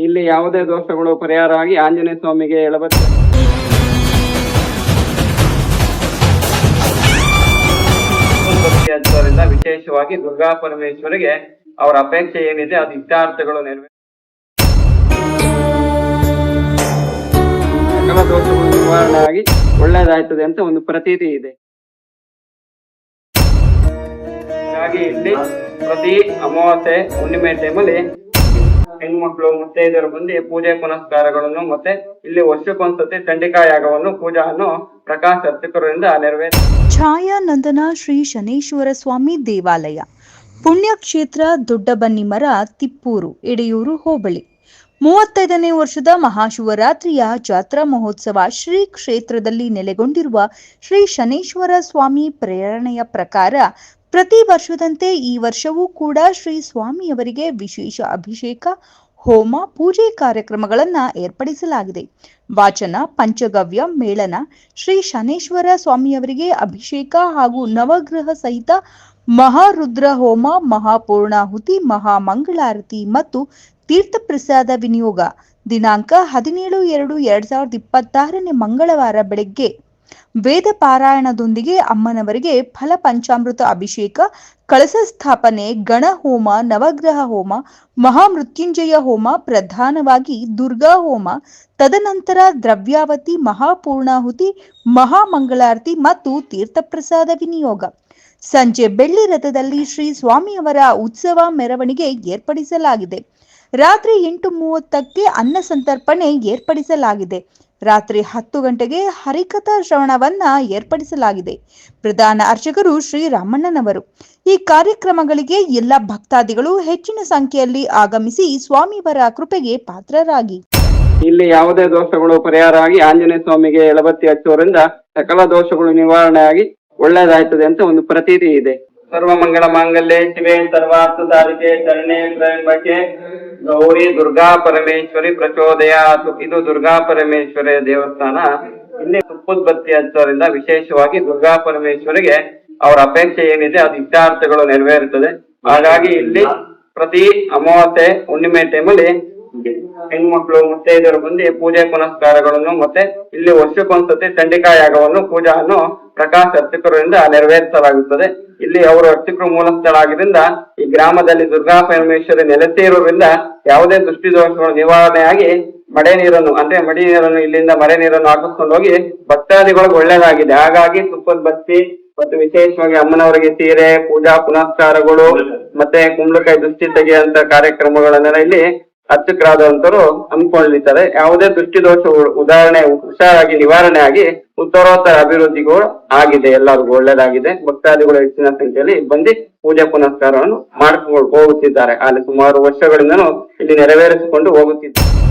ಇಲ್ಲಿ ಯಾವುದೇ ದೋಷಗಳು ಪರಿಹಾರ ಆಗಿ ಆಂಜನೇಯ ಸ್ವಾಮಿಗೆ ಹೇಳಬೇಕು ವಿಶೇಷವಾಗಿ ದುರ್ಗಾ ಪರಮೇಶ್ವರಿಗೆ ಅವರ ಅಪೇಕ್ಷೆ ಏನಿದೆ ಅದು ಇಷ್ಟಾರ್ಥಗಳು ನೆರವೇರಿ ಸಕಲ ದೋಷಗಳು ನಿವಾರಣೆ ಆಗಿ ಒಳ್ಳೇದಾಯ್ತದೆ ಅಂತ ಒಂದು ಪ್ರತೀತಿ ಇದೆ. ಹಾಗಾಗಿ ಇಲ್ಲಿ ಪ್ರತಿ ಅಮಾವಾಸ್ಯೆ ಹುಣ್ಣಿಮೆ ಟೈಮಲ್ಲಿ ಹೆಣ್ಮಕ್ಳು ಮುತ್ತೈದೆಯರು ಬಂದು ಪೂಜೆ ಪುನಸ್ಕಾರಗಳನ್ನು ಮತ್ತೆ ಇಲ್ಲಿ ವರ್ಷಕ್ಕೊಂದ್ಸತಿ ಚಂಡಿಕಾ ಯಾಗವನ್ನು ಪೂಜಾವನ್ನು ಪ್ರಕಾಶ್ ಅರ್ಚಕರಿಂದ ನೆರವೇರ ಛಾಯಾನಂದನ ಶ್ರೀ ಶನೇಶ್ವರ ಸ್ವಾಮಿ ದೇವಾಲಯ. ಪುಣ್ಯಕ್ಷೇತ್ರ ದೊಡ್ಡಬನ್ನಿಮರ, ತಿಪ್ಪೂರು, ಎಡೆಯೂರು, ಹೋಬಳಿ. ಮೂವತ್ತೈದನೇ ವರ್ಷದ ಮಹಾಶಿವರಾತ್ರಿಯ ಜಾತ್ರಾ ಮಹೋತ್ಸವ ಶ್ರೀ ಕ್ಷೇತ್ರದಲ್ಲಿ ನೆಲೆಗೊಂಡಿರುವ ಶ್ರೀ ಶನೇಶ್ವರ ಸ್ವಾಮಿ ಪ್ರೇರಣೆಯ ಪ್ರಕಾರ ಪ್ರತಿ ವರ್ಷದಂತೆ ಈ ವರ್ಷವೂ ಕೂಡ ಶ್ರೀ ಸ್ವಾಮಿಯವರಿಗೆ ವಿಶೇಷ ಅಭಿಷೇಕ, ಹೋಮ, ಪೂಜೆ ಕಾರ್ಯಕ್ರಮಗಳನ್ನು ಏರ್ಪಡಿಸಲಾಗಿದೆ. ವಾಚನ, ಪಂಚಗವ್ಯ, ಮೇಳನ ಶ್ರೀ ಶನೇಶ್ವರ ಸ್ವಾಮಿಯವರಿಗೆ ಅಭಿಷೇಕ ಹಾಗೂ ನವಗ್ರಹ ಸಹಿತ ಮಹಾರುದ್ರ ಹೋಮ, ಮಹಾಪೂರ್ಣಾಹುತಿ, ಮಹಾಮಂಗಳಾರತಿ ಮತ್ತು ತೀರ್ಥಪ್ರಸಾದ ವಿನಿಯೋಗ. ದಿನಾಂಕ ಹದಿನೇಳು ಎರಡು ಎರಡ್ ಸಾವಿರದ ಇಪ್ಪತ್ತಾರನೇ ಮಂಗಳವಾರ ಬೆಳಗ್ಗೆ ವೇದ ಪಾರಾಯಣದೊಂದಿಗೆ ಅಮ್ಮನವರಿಗೆ ಫಲ ಪಂಚಾಮೃತ ಅಭಿಷೇಕ, ಕಳಸ ಸ್ಥಾಪನೆ, ಗಣ ಹೋಮ, ನವಗ್ರಹ ಹೋಮ, ಮಹಾಮೃತ್ಯುಂಜಯ ಹೋಮ, ಪ್ರಧಾನವಾಗಿ ದುರ್ಗಾ ಹೋಮ, ತದನಂತರ ದ್ರವ್ಯಾವತಿ, ಮಹಾಪೂರ್ಣಾಹುತಿ, ಮಹಾಮಂಗಳಾರತಿ ಮತ್ತು ತೀರ್ಥಪ್ರಸಾದ ವಿನಿಯೋಗ. ಸಂಜೆ ಬೆಳ್ಳಿ ರಥದಲ್ಲಿ ಶ್ರೀ ಸ್ವಾಮಿಯವರ ಉತ್ಸವ ಮೆರವಣಿಗೆ ಏರ್ಪಡಿಸಲಾಗಿದೆ. ರಾತ್ರಿ ಎಂಟು ಮೂವತ್ತಕ್ಕೆ ಅನ್ನ ಸಂತರ್ಪಣೆ ಏರ್ಪಡಿಸಲಾಗಿದೆ. ರಾತ್ರಿ ಹತ್ತು ಗಂಟೆಗೆ ಹರಿಕಥಾ ಶ್ರವಣವನ್ನ ಏರ್ಪಡಿಸಲಾಗಿದೆ. ಪ್ರಧಾನ ಅರ್ಚಕರು ಶ್ರೀರಾಮಣ್ಣನವರು. ಈ ಕಾರ್ಯಕ್ರಮಗಳಿಗೆ ಎಲ್ಲ ಭಕ್ತಾದಿಗಳು ಹೆಚ್ಚಿನ ಸಂಖ್ಯೆಯಲ್ಲಿ ಆಗಮಿಸಿ ಸ್ವಾಮಿಯವರ ಕೃಪೆಗೆ ಪಾತ್ರರಾಗಿ. ಇಲ್ಲಿ ಯಾವುದೇ ದೋಷಗಳು ಪರಿಹಾರ ಆಗಿ ಆಂಜನೇಯ ಸ್ವಾಮಿಗೆ ಎಳಬತ್ತಿ ಹಚ್ಚುವರಿಂದ ಸಕಲ ದೋಷಗಳು ನಿವಾರಣೆ ಆಗಿ ಒಳ್ಳೆಯದಾಯ್ತದೆ ಅಂತ ಒಂದು ಪ್ರತೀತಿ ಇದೆ. ಸರ್ವ ಮಂಗಳ ಮಾಂಗಲ್ಯ ಶಿವೆ ಸರ್ವಾರ್ಥ ಸಾಧಿಕೆ ಶರಣೆ ಗೌರಿ ದುರ್ಗಾ ಪರಮೇಶ್ವರಿ ಪ್ರಚೋದಯ. ಇದು ದುರ್ಗಾ ಪರಮೇಶ್ವರಿ ದೇವಸ್ಥಾನ. ಇಲ್ಲಿ ತುಪ್ಪದ ಬತ್ತಿ ಹಚ್ಚೋದ್ರಿಂದ ವಿಶೇಷವಾಗಿ ದುರ್ಗಾ ಪರಮೇಶ್ವರಿಗೆ ಅವರ ಅಪೇಕ್ಷೆ ಏನಿದೆ, ಅದು ಇಷ್ಟಾರ್ಥಗಳು ನೆರವೇರುತ್ತದೆ. ಹಾಗಾಗಿ ಇಲ್ಲಿ ಪ್ರತಿ ಅಮಾವಾಸ್ಯೆ ಹುಣ್ಣಿಮೆ ಟೈಮಲ್ಲಿ ಹೆಣ್ಮಕ್ಳು ಮುತ್ತೈದೆಯರು ಬಂದು ಪೂಜೆ ಪುನಸ್ಕಾರಗಳನ್ನು ಮತ್ತೆ ಇಲ್ಲಿ ವರ್ಷಕ್ಕೊಂದ್ಸತಿ ಚಂಡಿಕಾ ಯಾಗವನ್ನು ಪೂಜಾವನ್ನು ಪ್ರಕಾಶ್ ಅರ್ಚಕರಿಂದ ನೆರವೇರಿಸಲಾಗುತ್ತದೆ. ಇಲ್ಲಿ ಅವರು ಅರ್ಚಕರು ಮೂಲ ಸ್ಥಳ ಆಗಿದ್ದರಿಂದ ಈ ಗ್ರಾಮದಲ್ಲಿ ದುರ್ಗಾ ಪರಮೇಶ್ವರಿ ನೆಲೆಸಿ ಇರೋದ್ರಿಂದ ಯಾವುದೇ ದೃಷ್ಟಿ ನಿವಾರಣೆ ಆಗಿ ಮಳೆ ನೀರನ್ನು, ಅಂದ್ರೆ ಮಡಿ ನೀರನ್ನು ಇಲ್ಲಿಂದ ಮಳೆ ನೀರನ್ನು ಹಾಕಿಸ್ಕೊಂಡು ಹೋಗಿ ಭಕ್ತಾದಿಗಳಿಗೆ ಒಳ್ಳೇದಾಗಿದೆ ಹಾಗಾಗಿ ತುಪ್ಪದ ಬತ್ತಿ ಮತ್ತು ವಿಶೇಷವಾಗಿ ಅಮ್ಮನವರಿಗೆ ಸೀರೆ, ಪೂಜಾ ಪುನಸ್ಕಾರಗಳು, ಮತ್ತೆ ಕುಂಬಳಕಾಯಿ ದೃಷ್ಟಿ ತೆಗೆಯುವಂತ ಕಾರ್ಯಕ್ರಮಗಳನ್ನೆಲ್ಲ ಇಲ್ಲಿ ಅರ್ಚಕರಾದಂತರು ಅನ್ಕೊಂಡಿರ್ತಾರೆ ಯಾವುದೇ ದೃಷ್ಟಿದೋಷ ಉದಾಹರಣೆ, ಹುಷಾರಾಗಿ ನಿವಾರಣೆ ಆಗಿ ಉತ್ತರೋತ್ತರ ಅಭಿವೃದ್ಧಿಗೂ ಆಗಿದೆ. ಎಲ್ಲರಿಗೂ ಒಳ್ಳೇದಾಗಿದೆ. ಭಕ್ತಾದಿಗಳು ಹೆಚ್ಚಿನ ಸಂಖ್ಯೆಯಲ್ಲಿ ಬಂದು ಪೂಜೆ ಪುನಸ್ಕಾರವನ್ನು ಮಾಡಿಕೊಂಡು ಹೋಗುತ್ತಿದ್ದಾರೆ. ಅಲ್ಲಿ ಸುಮಾರು ವರ್ಷಗಳಿಂದನೂ ಇಲ್ಲಿ ನೆರವೇರಿಸಿಕೊಂಡು ಹೋಗುತ್ತಿದ್ದಾರೆ